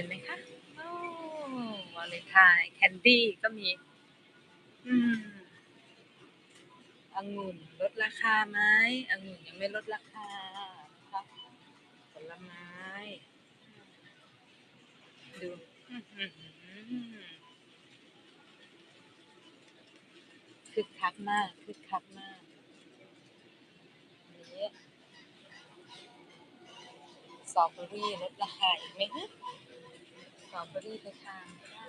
ห็นไหมคะโอ้วาเลนไทน์แคนดี้ก็มี อืมองุ่นลดราคาไหมองุ่นยังไม่ลดราคานะคะผลไม้ ดูคึกคักมากคึกคักมากนี่สตรอเบอรี่ลดราคาอีกไหมฮะ สตรอเบอรี่ไปทานได้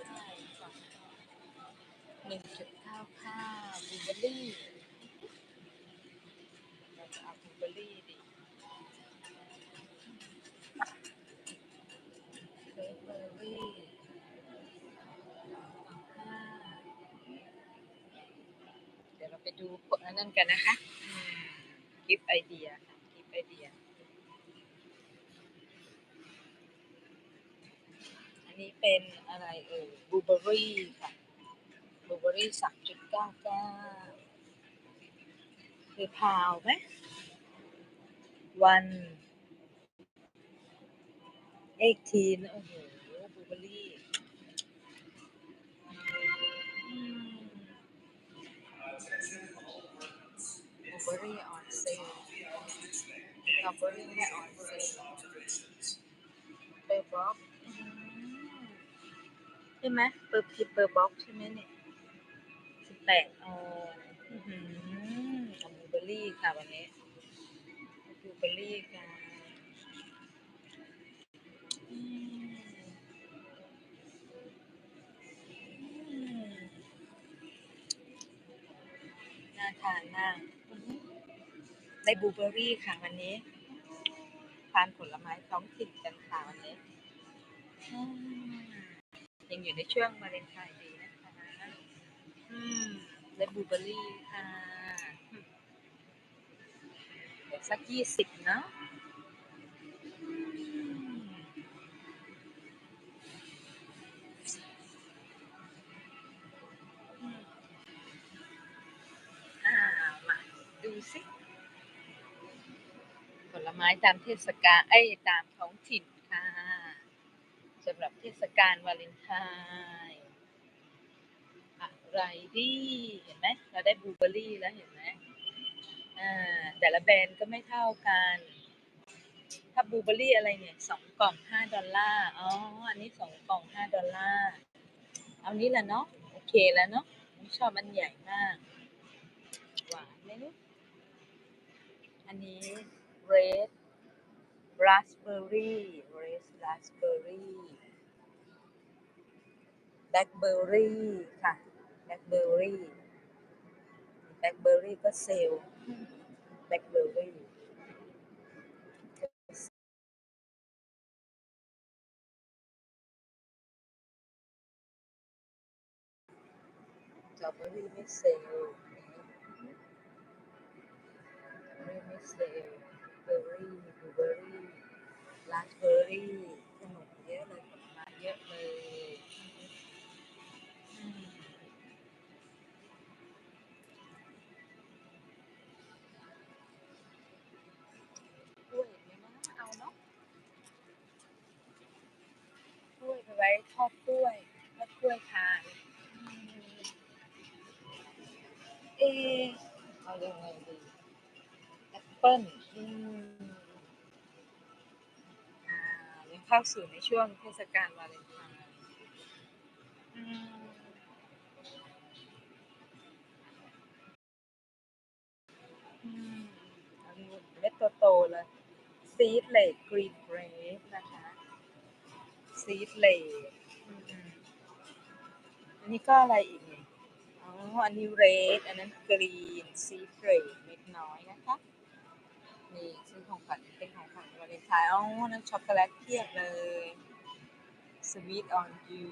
หนึ่งจุดเก้าค่าบลูเบอร์รี่เราจะเอาบลูเบอร์รี่ดิเบเบอร์รี่ห้าเดี๋ยวเราไปดูผลอันนั้นกันนะคะกิฟไอเดียค่ะกิฟไอเดีย นี้เป็นอะไรเอ่ยบลูเบอรี่ค่ะบลูเบอรี่สามจุดเก้าเก้าคือพาวไหมวันเอ็กทีนโอ้โหบลูเบอรี่บลูเบอรี่ออนเซลสตรอเบอรี่ไม่ออนเซลเปอร์บ็อก ใช่ไหมเปอร์พิเปอร์บ็อกใช่ไหมเนี่ยสิบแปดออนอื้อหือเบลูเบอร์รี่ค่ะวันนี้บลูเบอร์รี่ค่ะน่าทานมากได้บลูเบอร์รี่ค่ะวันนี้ทานผลไม้ท้องถิ่นกันค่ะวันนี้ ยังอยู่ในช่วงวาเลนไทน์ดีนะคะอืมได้บลูเบอร์รี่ค่ะเดี๋ยวสักยี่สิบเนาะอ่ามาดูสิผลไม้ตามเทศกาลเอ้ตามท้องถิ่นำหรับเทศกาลวาเลนไทน์อะไรดีเห็นไหมเราได้บลูเบอร์รี่แล้วเห็นไหมอ่าแต่ละแบรนด์ก็ไม่เท่ากัน ถ้าบลูเบอร์รี่อะไรเนี่ยสองกล่องห้าดอลลาร์อ๋ออันนี้สองกล่องห้าดอลลาร์เอานี้แหละเนาะโอเคแล้วเนาะชอบมันใหญ่มากหวานไหมลูกอันนี้ red raspberry แบล็คเบอร์รี่ค่ะแบล็คเบอร์รี่แบล็คเบอร์รี่ก็เซลล์แบล็คเบอร์รี่เตราเบอรี่ไม่เซลล์ไม่เซลล์เบอร์รี่บลูเบอร์รี่ลาสเบอร์รี่ ไปไว้ทอดกล้วยทอดกล้วยทานอืมเออเอายังไงดีแอปเปิ้ลอืมอ่ายังเข้าสู่ในช่วงเทศกาลวาเลนไทน์อืมอืมอันนี้เม็ดโตๆเลยซีดเลดกรีนเกรปนะคะ ซีดเลดอันนี้ก็อะไรอีกเนี่ยอ๋อ อันนี้เรด อันนั้นกรีน ซีดเรดเล็กน้อยนะคะ นี่ซื้อของขวัญเป็นของขวัญวาเลนไทน์อ๋อนั่นช็อกโกแลตเพียบเลยสวีทออนยู